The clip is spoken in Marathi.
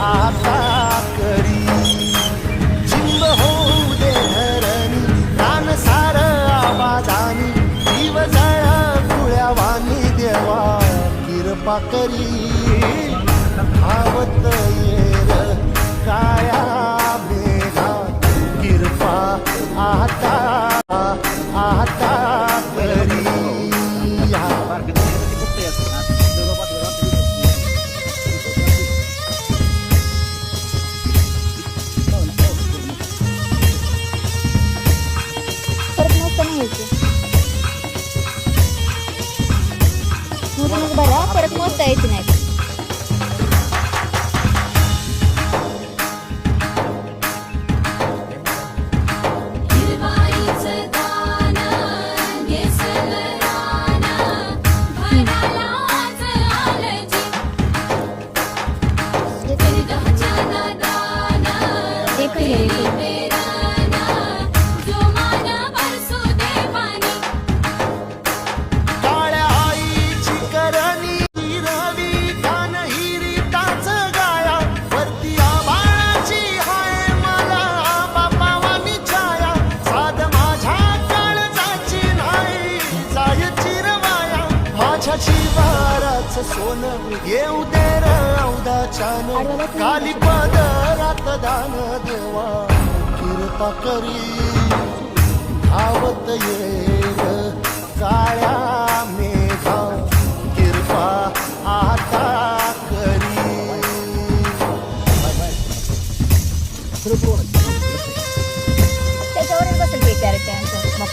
आता करी. जिंब होऊ दे धरणी दान सार आबादानी जीव जळा कुळ्यावानी देवा किरपा करी. धावत येर काया मेघा किरपा आता आता. माझ्या जीवाराच सोन येऊ दे रौदा छान काली पदरात दान देवा. कृपा करी आवत ये काळ्या मेघा. कृपा आता करी. त्याच्यावरच बसेल बेकार त्यांचं मग